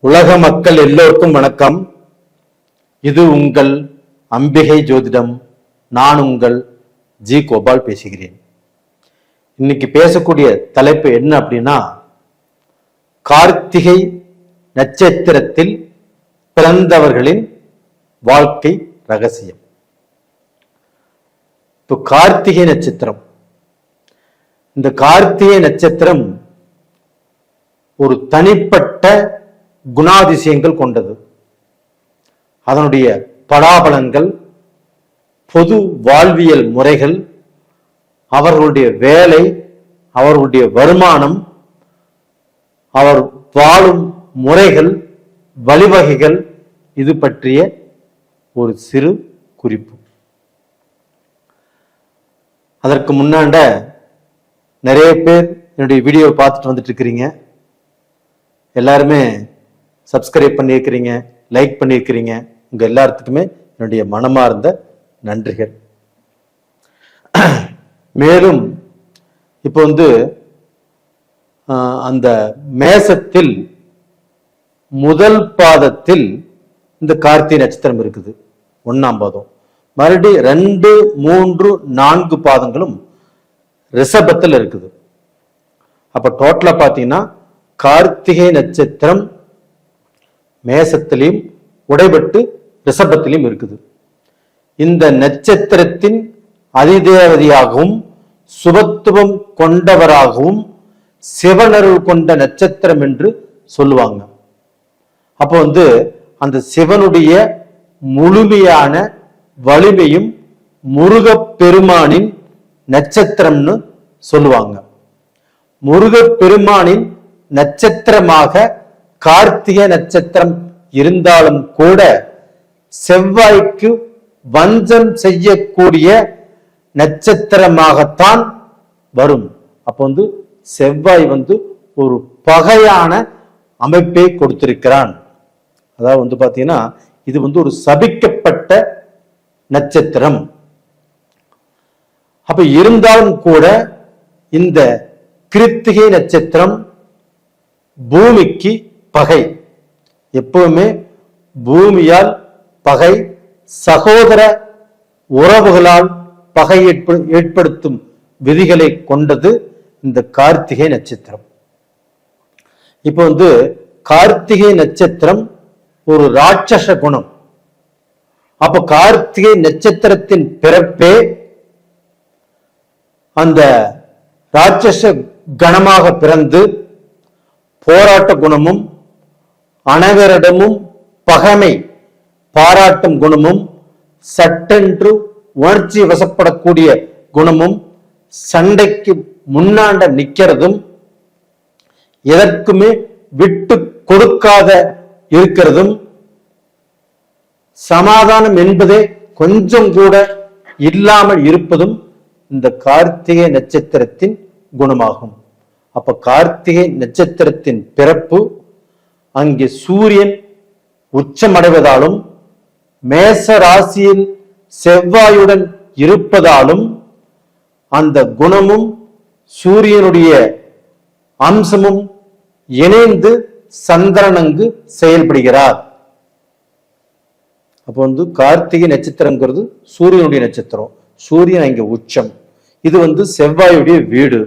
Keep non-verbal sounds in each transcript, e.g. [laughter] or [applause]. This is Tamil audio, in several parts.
உலக மக்கள் எல்லோருக்கும் வணக்கம். இது உங்கள் அம்பிகை ஜோதிடம். நான் உங்கள் ஜி கோபால் பேசுகிறேன். இன்னைக்கு பேசக்கூடிய தலைப்பு என்ன அப்படின்னா கார்த்திகை நட்சத்திரத்தில் பிறந்தவர்களின் வாழ்க்கை ரகசியம். இப்போ கார்த்திகை நட்சத்திரம். இந்த கார்த்திகை நட்சத்திரம் ஒரு தனிப்பட்ட குணாதிசயங்கள் கொண்டது. அதனுடைய பலாபலன்கள் பொது வாழ்வியல் முறைகள் அவர்களுடைய வேலை அவர்களுடைய வருமானம் அவர் வாழும் முறைகள் வழிவகைகள் இது பற்றிய ஒரு சிறு குறிப்பு. அதற்கு முன்னாண்ட நிறைய பேர் என்னுடைய வீடியோ பார்த்துட்டு வந்துட்டு இருக்கிறீங்க. எல்லாருமே சப்ஸ்கிரைப் பண்ணியிருக்கிறீங்க லைக் பண்ணியிருக்கிறீங்க உங்க எல்லாத்துக்குமே என்னுடைய மனமார்ந்த நன்றிகள். மேலும் இப்போ வந்து அந்த மேசத்தில் முதல் பாதத்தில் இந்த கார்த்திகை நட்சத்திரம் இருக்குது. ஒன்னாம் பாதம். மறுபடி ரெண்டு மூன்று நான்கு பாதங்களும் ரிஷபத்தில் இருக்குது. அப்ப டோட்டலா பாத்தீங்கன்னா கார்த்திகை நட்சத்திரம் மேசத்திலையும் உடைபட்டு ரிஷபத்திலையும் இருக்குது. இந்த நட்சத்திரத்தின் அதிதேவதியாகவும் சுபத்துவம் கொண்டவராகவும் சிவனருள் கொண்ட நட்சத்திரம் என்று சொல்லுவாங்க. அப்போ வந்து அந்த சிவனுடைய முழுமையான வலிமையும் முருகப்பெருமானின் நட்சத்திரம்னு சொல்லுவாங்க. முருகப்பெருமானின் நட்சத்திரமாக கார்த்திகை நட்சத்திரம் இருந்தாலும் கூட செவ்வாய்க்கு வஞ்சம் செய்யக்கூடிய நட்சத்திரமாகத்தான் வரும். அப்போ வந்து செவ்வாய் வந்து ஒரு பகையான அமைப்பை கொடுத்திருக்கிறான். அதாவது வந்து பாத்தீங்கன்னா இது வந்து ஒரு சபிக்கப்பட்ட நட்சத்திரம். அப்ப இருந்தாலும் கூட இந்த கிருத்திகை நட்சத்திரம் பூமிக்கு பகை. எப்பவுமே பூமியால் பகை சகோதர உறவுகளால் பகை ஏற்படுத்தும் விதிகளை கொண்டது இந்த கார்த்திகை நட்சத்திரம். இப்போ வந்து கார்த்திகை நட்சத்திரம் ஒரு ராட்சச குணம். அப்ப கார்த்திகை நட்சத்திரத்தின் பிறப்பே அந்த ராட்சச கணமாக பிறந்து போராட்ட குணமும் அனைவரிடமும் பகைமை பாராட்டும் குணமும் சட்டென்று உணர்ச்சி வசப்படக்கூடிய குணமும் சண்டைக்கு முன்னாண்ட நிக்கிறதும் எதற்குமே விட்டு கொடுக்காத இருக்கிறதும் சமாதானம் என்பதே கொஞ்சம் கூட இல்லாமல் இருப்பதும் இந்த கார்த்திகை நட்சத்திரத்தின் குணமாகும். அப்ப கார்த்திகை நட்சத்திரத்தின் பிறப்பு அங்கே சூரியன் உச்சமடைவதாலும் மேச ராசியில் செவ்வாயுடன் இருப்பதாலும் அந்த குணமும் சூரியனுடைய அம்சமும் இணைந்து சந்திரன் அங்கு செயல்படுகிறார். அப்போ வந்து கார்த்திகை நட்சத்திரங்கிறது சூரியனுடைய நட்சத்திரம். சூரியன் இங்க உச்சம். இது வந்து செவ்வாயுடைய வீடு.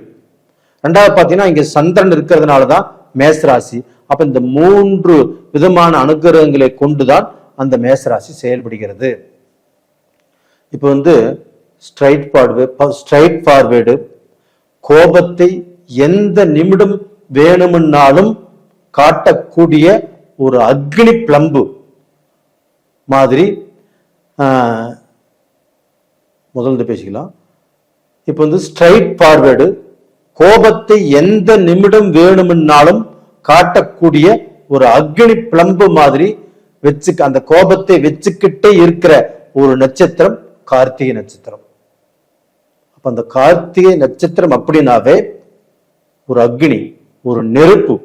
ரெண்டாவது பார்த்தீங்கன்னா இங்க சந்திரன் இருக்கிறதுனால தான் மேசராசி. அப்ப இந்த மூன்று விதமான அனுகிரகங்களை கொண்டுதான் அந்த மேசராசி செயல்படுகிறது. இப்போ வந்து ஸ்ட்ரைட் ஃபார்வேர்டு ஸ்ட்ரைட் ஃபார்வேர்டு கோபத்தை எந்த நிமிடம் வேணும்னாலும் காட்டக்கூடிய ஒரு அக்னி பிளம்பு மாதிரி ஆஹ், முதல்ல பேசிக்கலாம். இப்போ வந்து ஸ்ட்ரைட் ஃபார்வேர்டு கோபத்தை எந்த நிமிடம் வேணும்னாலும் காட்டக்கூடிய ஒரு அக்னி பிளம்பு மாதிரி வச்சு அந்த கோபத்தை வச்சுக்கிட்டே இருக்கிற ஒரு நட்சத்திரம் கார்த்திகை நட்சத்திரம். அப்ப அந்த கார்த்திகை நட்சத்திரம் அப்படின்னாவே ஒரு அக்னி ஒரு நெருப்பு.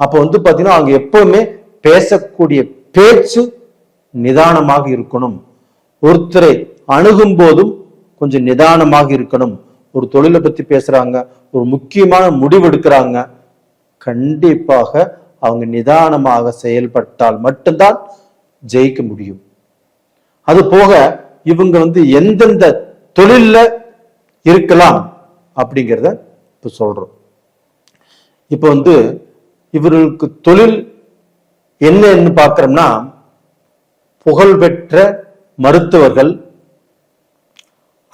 அப்ப வந்து பாத்தீங்கன்னா அவங்க எப்பவுமே பேசக்கூடிய பேச்சு நிதானமாக இருக்கணும். ஒருத்தரை அணுகும் போதும் கொஞ்சம் நிதானமாக இருக்கணும். ஒரு தொழிலை பத்தி பேசுறாங்க ஒரு முக்கியமான முடிவு எடுக்கிறாங்க கண்டிப்பாக அவங்க நிதானமாக செயல்பட்டால் மட்டும்தான் ஜெயிக்க முடியும். அது போக இவங்க வந்து எந்தெந்த தொழில்ல இருக்கலாம் அப்படிங்கிறத இப்ப சொல்றோம். இப்ப வந்து இவர்களுக்கு தொழில் என்னன்னு பார்க்கிறோம்னா புகழ்பெற்ற மருத்துவர்கள்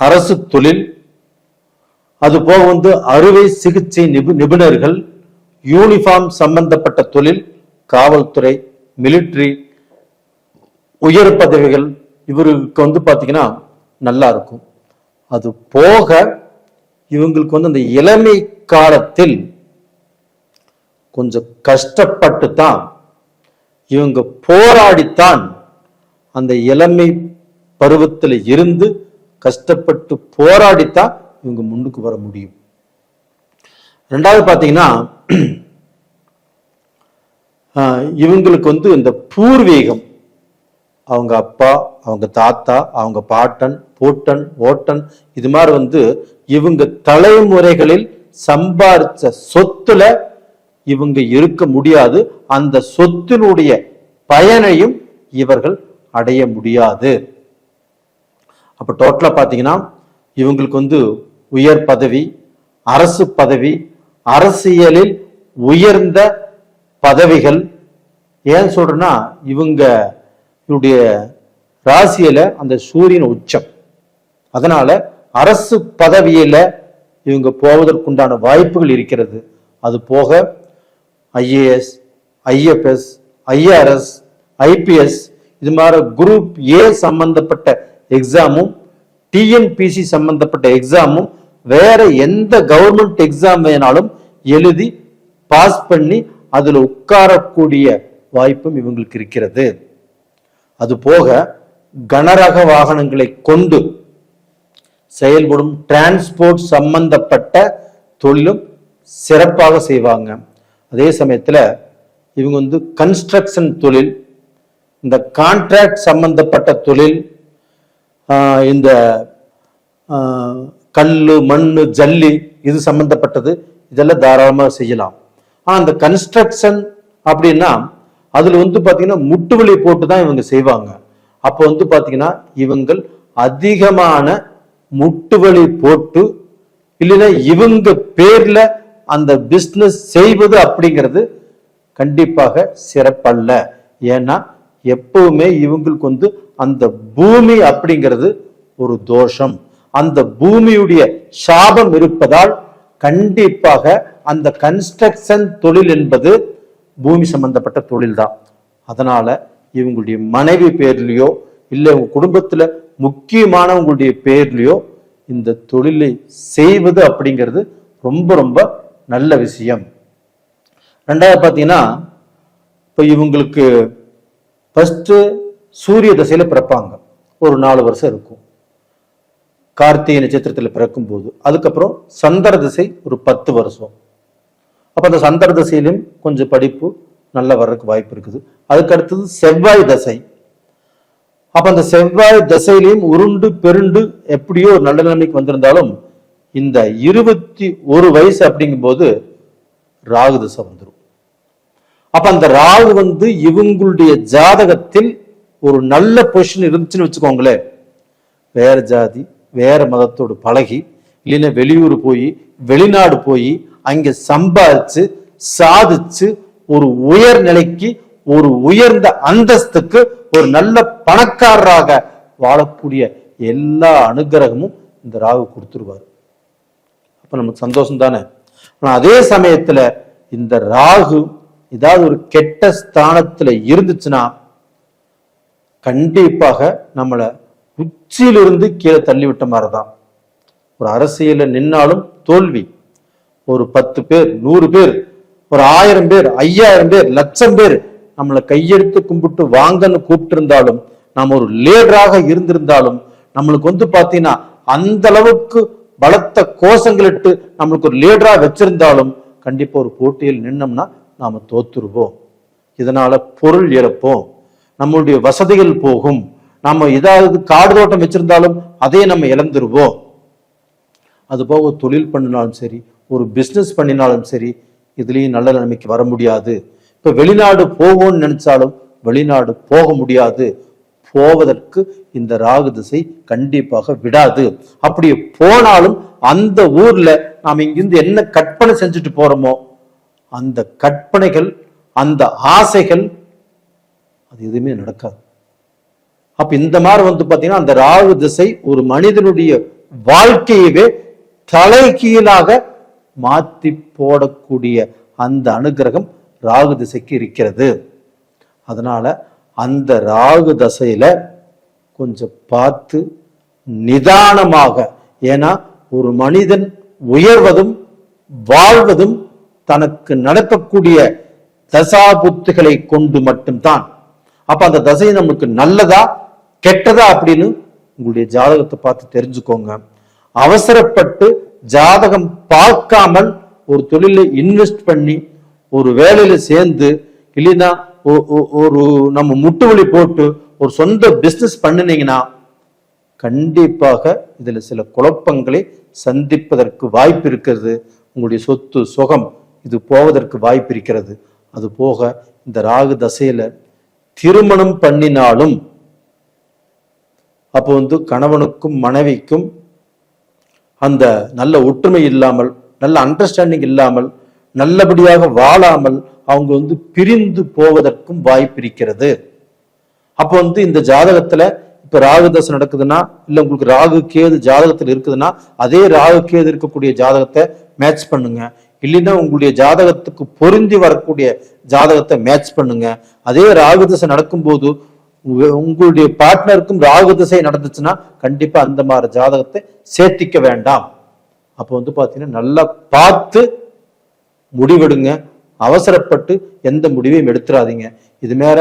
அரசு தொழில் அது போக வந்து அறுவை சிகிச்சை நிபு நிபுணர்கள் யூனிஃபார்ம் சம்பந்தப்பட்ட தொழில் காவல்துறை மிலிட்ரி உயர் பதவிகள் இவருக்கு வந்து பார்த்தீங்கன்னா நல்லா இருக்கும். அது போக இவங்களுக்கு வந்து அந்த இளமை காலத்தில் கொஞ்சம் கஷ்டப்பட்டு தான் இவங்க போராடித்தான் அந்த இளமை பருவத்தில் இருந்து கஷ்டப்பட்டு போராடித்தான் இவங்க முன்னுக்கு வர முடியும். ரெண்டாவது பார்த்தீங்கன்னா இவங்களுக்கு வந்து இந்த பூர்வீகம். அவங்க அப்பா அவங்க தாத்தா அவங்க பாட்டன் பூட்டன் ஓட்டன் இது மாதிரி வந்து இவங்க தலைமுறைகளில் சம்பாரிச்ச சொத்துல இவங்க இருக்க முடியாது. அந்த சொத்தினுடைய பயனையும் இவர்கள் அடைய முடியாது. அப்ப டோட்டலா பாத்தீங்கன்னா இவங்களுக்கு வந்து உயர் பதவி அரசு பதவி அரசியலில் உயர்ந்த பதவிகள். ஏன் சொல்றேன்னா இவங்க இவருடைய ராசியில அந்த சூரியன் உச்சம். அதனால அரசு பதவியில இவங்க போவதற்குண்டான வாய்ப்புகள் இருக்கிறது. அது போக ஐஏஎஸ் ஐஎஃப்எஸ் ஐஆர்எஸ் ஐபிஎஸ் இது மாதிரி குரூப் ஏ சம்பந்தப்பட்ட எக்ஸாமும் டிஎன்பிசி சம்பந்தப்பட்ட எக்ஸாமும் வேற எந்த கவர்மெண்ட் எக்ஸாம் வேணாலும் எழுதி பாஸ் பண்ணி அதில் உட்காரக்கூடிய வாய்ப்பும் இவங்களுக்கு இருக்கிறது. அது போக கனரக வாகனங்களை கொண்டு செயல்படும் டிரான்ஸ்போர்ட் சம்பந்தப்பட்ட தொழிலும் சிறப்பாக செய்வாங்க. அதே சமயத்தில் இவங்க வந்து கன்ஸ்ட்ரக்ஷன் தொழில் இந்த கான்ட்ராக்ட் சம்பந்தப்பட்ட தொழில் இந்த கல் மண் ஜல்லி இது சம்பந்தப்பட்டது. இதெல்லாம் தாராளமாக செய்யலாம். ஆனால் அந்த கன்ஸ்ட்ரக்ஷன் அப்படின்னா அதில் வந்து பாத்தீங்கன்னா முட்டுவலி போட்டு தான் இவங்க செய்வாங்க. அப்போ வந்து பார்த்தீங்கன்னா இவங்கள் அதிகமான முட்டுவலி போட்டு இல்லைன்னா இவங்க பேரில் அந்த பிஸ்னஸ் செய்வது அப்படிங்கிறது கண்டிப்பாக சிறப்பல்ல. ஏன்னா எப்பவுமே இவங்களுக்கு வந்து அந்த பூமி அப்படிங்கிறது ஒரு தோஷம். அந்த பூமியுடைய சாபம் இருப்பதால் கண்டிப்பாக அந்த கன்ஸ்ட்ரக்ஷன் தொழில் என்பது பூமி சம்பந்தப்பட்ட தொழில் தான் அதனால இவங்களுடைய மனைவி பேர்லேயோ இல்லை உங்க குடும்பத்துல முக்கியமானவங்களுடைய பேர்லையோ இந்த தொழிலை செய்வது அப்படிங்கிறது ரொம்ப ரொம்ப நல்ல விஷயம். ரெண்டாவது பார்த்தீங்கன்னா இப்போ இவங்களுக்கு ஃபஸ்ட்டு சூரிய திசையில் பிறப்பாங்க. ஒரு நாலு வருஷம் இருக்கும். கார்த்திகை நட்சத்திரத்தில் பிறக்கும் போது அதுக்கப்புறம் சந்திர திசை ஒரு பத்து வருஷம். அப்போ அந்த சந்திர திசையிலும் கொஞ்சம் படிப்பு நல்லா வர்றதுக்கு வாய்ப்பு இருக்குது. அதுக்கு அடுத்தது செவ்வாய் தசை. அப்போ அந்த செவ்வாய் தசையிலையும் உருண்டு பெருண்டு எப்படியோ ஒரு நல்ல நிலைமைக்கு வந்திருந்தாலும் இந்த இருபத்தி ஒரு வயசு அப்படிங்கும்போது ராகு தசை வந்துடும் அப்போ அந்த ராகு வந்து இவங்களுடைய ஜாதகத்தில் ஒரு நல்ல பொசிஷன் இருந்துச்சுன்னு வச்சுக்கோங்களேன். வேற ஜாதி வேற மதத்தோடு பழகி இல்லைன்னா வெளியூர் போய் வெளிநாடு போய் அங்க சம்பாதிச்சு சாதிச்சு ஒரு உயர் நிலைக்கு ஒரு உயர்ந்த அந்தஸ்துக்கு ஒரு நல்ல பணக்காரராக வாழக்கூடிய எல்லா அனுகிரகமும் இந்த ராகு கொடுத்துருவார். அப்ப நமக்கு சந்தோஷம் தானே? ஆனால் அதே சமயத்துல இந்த ராகு ஏதாவது ஒரு கெட்ட ஸ்தானத்துல இருந்துச்சுன்னா கண்டிப்பாக நம்மளை உச்சியிலிருந்து கீழே தள்ளிவிட்ட மாதிரி தான் ஒரு அரசியலில் நின்னாலும் தோல்வி. ஒரு பத்து பேர் நூறு பேர் ஒரு ஆயிரம் பேர் ஐயாயிரம் பேர் லட்சம் பேர் நம்மளை கையெடுத்து கும்பிட்டு வாங்கன்னு கூப்பிட்டு இருந்தாலும் ஒரு லேடராக இருந்திருந்தாலும் நம்மளுக்கு வந்து பார்த்தீங்கன்னா அந்த அளவுக்கு பலத்த கோஷங்களிட்டு நம்மளுக்கு ஒரு லேடராக வச்சிருந்தாலும் கண்டிப்பா ஒரு போட்டியில் நின்னோம்னா நாம தோத்துருவோம். இதனால பொருள் இழப்போம். நம்மளுடைய வசதிகள் போகும். நம்ம ஏதாவது காடு தோட்டம் வச்சிருந்தாலும் அதே நம்ம இழந்துருவோம். அது போக தொழில் பண்ணினாலும் சரி ஒரு பிஸ்னஸ் பண்ணினாலும் சரி இதுலேயும் நல்ல நிலைமைக்கு வர முடியாது. இப்ப வெளிநாடு போகும்னு நினைச்சாலும் வெளிநாடு போக முடியாது. போவதற்கு இந்த ராகு திசை கண்டிப்பாக விடாது. அப்படி போனாலும் அந்த ஊர்ல நாம் இங்கிருந்து என்ன கற்பனை செஞ்சுட்டு போறோமோ அந்த கற்பனைகள் அந்த ஆசைகள் அது எதுவுமே நடக்காது. அப்ப இந்த மாதிரி வந்து பாத்தீங்கன்னா அந்த ராகு திசை ஒரு மனிதனுடைய வாழ்க்கையவே தலைகீழாக மாத்தி போடக்கூடிய அந்த அனுகிரகம் ராகு திசைக்கு இருக்கிறது. அதனால அந்த ராகு தசையில கொஞ்சம் பார்த்து நிதானமாக ஏன்னா ஒரு மனிதன் உயர்வதும் வாழ்வதும் தனக்கு நடக்கக்கூடிய தசாபுத்துகளை கொண்டு மட்டும்தான். அப்ப அந்த தசை நமக்கு நல்லதா கெட்டதா அப்படின்னு உங்களுடைய ஜாதகத்தை பார்த்து தெரிஞ்சுக்கோங்க. அவசரப்பட்டு ஜாதகம் பார்க்காமல் ஒரு தொழில இன்வெஸ்ட் பண்ணி ஒரு வேலையில சேர்ந்து இல்லைன்னா ஒ- ஒ- ஒரு நம்ம முட்டு வலி போட்டு ஒரு சொந்த பிஸ்னஸ் பண்ணினீங்கன்னா கண்டிப்பாக இதுல சில குழப்பங்களை சந்திப்பதற்கு வாய்ப்பு இருக்கிறது. உங்களுடைய சொத்து சுகம் இது போவதற்கு வாய்ப்பு இருக்கிறது. அது போக இந்த ராகு தசையில திருமணம் பண்ணினாலும் அப்போ வந்து கணவனுக்கும் மனைவிக்கும் அந்த நல்ல ஒற்றுமை இல்லாமல் நல்ல அண்டர்ஸ்டாண்டிங் இல்லாமல் நல்லபடியாக வாழாமல் அவங்க வந்து பிரிந்து போவதற்கும் வாய்ப்பு இருக்கிறது. அப்போ வந்து இந்த ஜாதகத்துல இப்ப ராகு தசை நடக்குதுன்னா இல்ல உங்களுக்கு ராகு கேது ஜாதகத்துல இருக்குதுன்னா அதே ராகு கேது இருக்கக்கூடிய ஜாதகத்தை மேட்ச் பண்ணுங்க. இல்லைன்னா உங்களுடைய ஜாதகத்துக்கு பொருந்தி வரக்கூடிய ஜாதகத்தை மேட்ச் பண்ணுங்க. அதே ராகு தசை நடக்கும்போது உங்களுடைய பார்ட்னருக்கும் ராகு திசை நடந்துச்சுன்னா கண்டிப்பா அந்த மாதிரி ஜாதகத்தை சேர்த்திக்க வேண்டாம். அப்போ வந்து பாத்தீங்கன்னா நல்லா பார்த்து முடிவெடுங்க. அவசரப்பட்டு எந்த முடிவையும் எடுத்துடாதீங்க இது மேல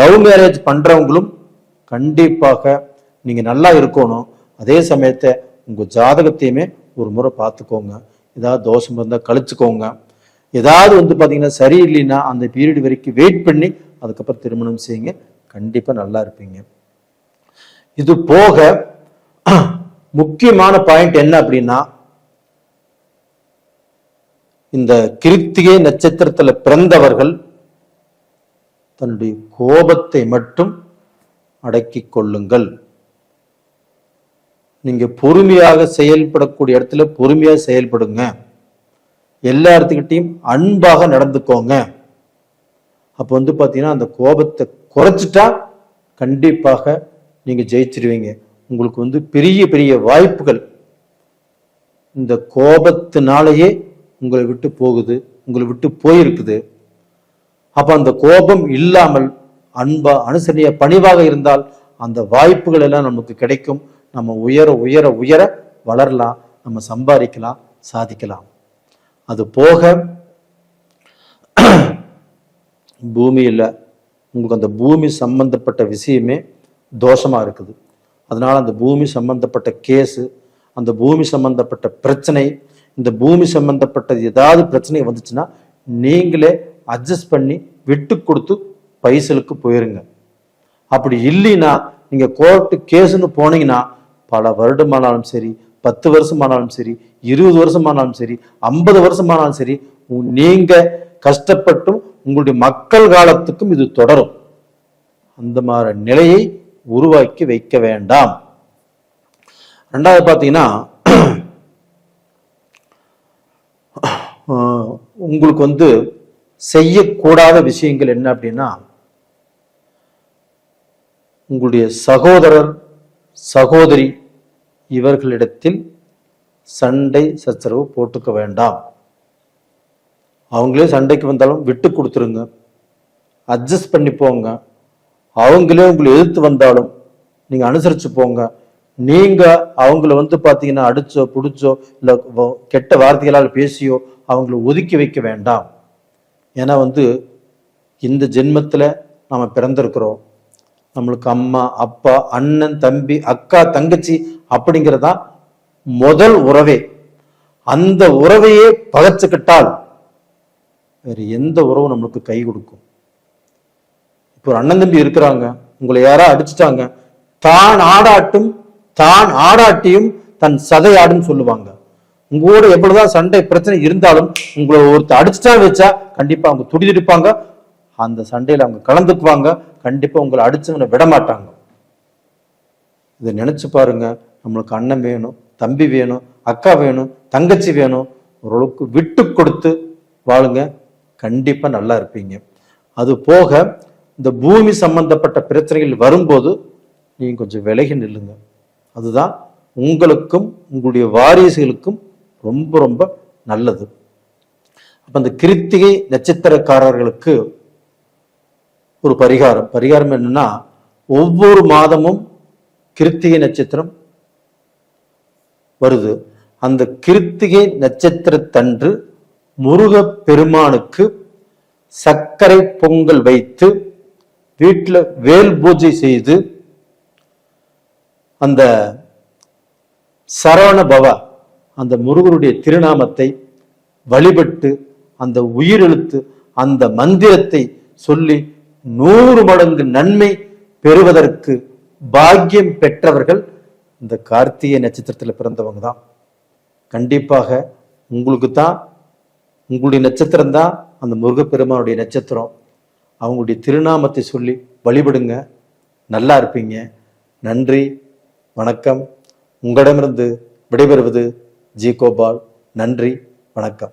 லவ் மேரேஜ் பண்றவங்களும் கண்டிப்பாக நீங்க நல்லா இருக்கணும். அதே சமயத்தை உங்க ஜாதகத்தையுமே ஒரு முறை பார்த்துக்கோங்க. ஏதாவது தோஷம் இருந்தா கழிச்சுக்கோங்க. ஏதாவது வந்து பாத்தீங்கன்னா சரியில்லைன்னா அந்த பீரியட் வரைக்கும் வெயிட் பண்ணி அதுக்கப்புறம் திருமணம் செய்யுங்க. கண்டிப்பா நல்லா இருப்பீங்க. இது போக முக்கியமான பாயிண்ட் என்ன அப்படின்னா இந்த கிருத்திகை நட்சத்திரத்துல பிறந்தவர்கள் தன்னுடைய கோபத்தை மட்டும் அடக்கிக் கொள்ளுங்கள். நீங்க பொறுமையாக செயல்படக்கூடிய இடத்துல பொறுமையா செயல்படுங்க. எல்லா இடத்துக்கிட்டையும் அன்பாக நடந்துக்கோங்க. அப்போ வந்து பார்த்தீங்கன்னா அந்த கோபத்தை குறைச்சிட்டா கண்டிப்பாக நீங்கள் ஜெயிச்சிருவீங்க. உங்களுக்கு வந்து பெரிய பெரிய வாய்ப்புகள். இந்த கோபத்தினாலேயே உங்களை விட்டு போகுது உங்களை விட்டு போயிருக்குது. அப்போ அந்த கோபம் இல்லாமல் அன்பா அனுசரணைய பணிவாக இருந்தால் அந்த வாய்ப்புகள் எல்லாம் நமக்கு கிடைக்கும். நம்ம உயர உயர உயர வளரலாம் நம்ம சம்பாதிக்கலாம் சாதிக்கலாம். அது போக [clears throat] பூமியில் உங்களுக்கு அந்த பூமி சம்பந்தப்பட்ட விஷயமே தோஷமாக இருக்குது. அதனால் அந்த பூமி சம்பந்தப்பட்ட கேஸு அந்த பூமி சம்பந்தப்பட்ட பிரச்சனை இந்த பூமி சம்பந்தப்பட்ட ஏதாவது பிரச்சனை வந்துச்சுன்னா நீங்களே அட்ஜஸ்ட் பண்ணி விட்டு கொடுத்து பைசலுக்கு போயிருங்க. அப்படி இல்லைன்னா நீங்கள் கோர்ட்டு கேஸுன்னு போனீங்கன்னா பல வருடமானாலும் சரி பத்து வருஷமானாலும் சரி இருபது வருஷமானாலும் சரி ஐம்பது வருஷமானாலும் சரி நீங்கள் கஷ்டப்பட்டும் உங்களுடைய மக்கள் காலத்துக்கும் இது தொடரும். அந்த மாதிரி நிலையை உருவாக்கி வைக்க வேண்டாம். ரெண்டாவது பார்த்தீங்கன்னா உங்களுக்கு வந்து செய்யக்கூடாத விஷயங்கள் என்ன அப்படின்னா உங்களுடைய சகோதரர் சகோதரி இவர்களிடத்தில் சண்டை சச்சரவு போட்டுக்க வேண்டாம். அவங்களே சண்டைக்கு வந்தாலும் விட்டு கொடுத்துருங்க. அட்ஜஸ்ட் பண்ணி போங்க. அவங்களே உங்களை எதிர்த்து வந்தாலும் நீங்கள் அனுசரித்து போங்க. நீங்கள் அவங்கள வந்து பார்த்தீங்கன்னா அடிச்சோ பிடிச்சோ இல்லை வ- கெட்ட வார்த்தைகளால் பேசியோ அவங்கள ஒதுக்கி வைக்க வேண்டாம். ஏன்னா வந்து இந்த ஜென்மத்தில் நம்ம பிறந்திருக்கிறோம். நம்மளுக்கு அம்மா அப்பா அண்ணன் தம்பி அக்கா தங்கச்சி அப்படிங்கிறதான் முதல் உறவே. அந்த உறவையே பகச்சுக்கிட்டால் வேறு எந்த உறவும் நம்மளுக்கு கை கொடுக்கும். இப்போ ஒரு அண்ணன் தம்பி இருக்கிறாங்க உங்களை யாரா அடிச்சிட்டாங்க தான் ஆடாட்டும் தான் ஆடாட்டியும் தன் சதையாடும் சொல்லுவாங்க. உங்களோட எவ்வளவுதான் சண்டை பிரச்சனை இருந்தாலும் உங்களை ஒருத்தர் அடிச்சுட்டா வச்சா கண்டிப்பா அவங்க துடிதுடிப்பாங்க. அந்த சண்டையில் அவங்க கலந்துக்குவாங்க கண்டிப்பா உங்களை அடிச்சவனை விட மாட்டாங்க இதை நினைச்சு பாருங்க நம்மளுக்கு அண்ணன் வேணும் தம்பி வேணும் அக்கா வேணும் தங்கச்சி வேணும் ஓரளவுக்கு விட்டு கொடுத்து வாழுங்க. கண்டிப்பா நல்லா இருப்பீங்க. அது போக இந்த பூமி சம்பந்தப்பட்ட பிரச்சனைகள் வரும்போது நீங்கள் கொஞ்சம் விலகி நில்லுங்க. அதுதான் உங்களுக்கும் உங்களுடைய வாரிசுகளுக்கும் ரொம்ப ரொம்ப நல்லது. அப்போ அந்த கிருத்திகை நட்சத்திரக்காரர்களுக்கு ஒரு பரிகாரம். பரிகாரம் என்னன்னா ஒவ்வொரு மாதமும் கிருத்திகை நட்சத்திரம் வருது. அந்த கிருத்திகை நட்சத்திரத்தன்று முருகப் பெருமானுக்கு சர்க்கரை பொங்கல் வைத்து வீட்டில் வேல் பூஜை செய்து அந்த சரவண பவ அந்த முருகருடைய திருநாமத்தை வழிபட்டு அந்த உயிரெழுத்து அந்த மந்திரத்தை சொல்லி நூறு மடங்கு நன்மை பெறுவதற்கு பாக்கியம் பெற்றவர்கள் இந்த கார்த்திகை நட்சத்திரத்தில் பிறந்தவங்க தான். கண்டிப்பாக உங்களுக்கு தான் உங்களுடைய நட்சத்திரம் தான் அந்த முருகப்பெருமானுடைய நட்சத்திரம். அவங்களுடைய திருநாமத்தை சொல்லி வழிபடுங்க. நல்லா இருப்பீங்க. நன்றி வணக்கம். உங்களிடமிருந்து விடைபெறுவது ஜி கோபால். நன்றி வணக்கம்.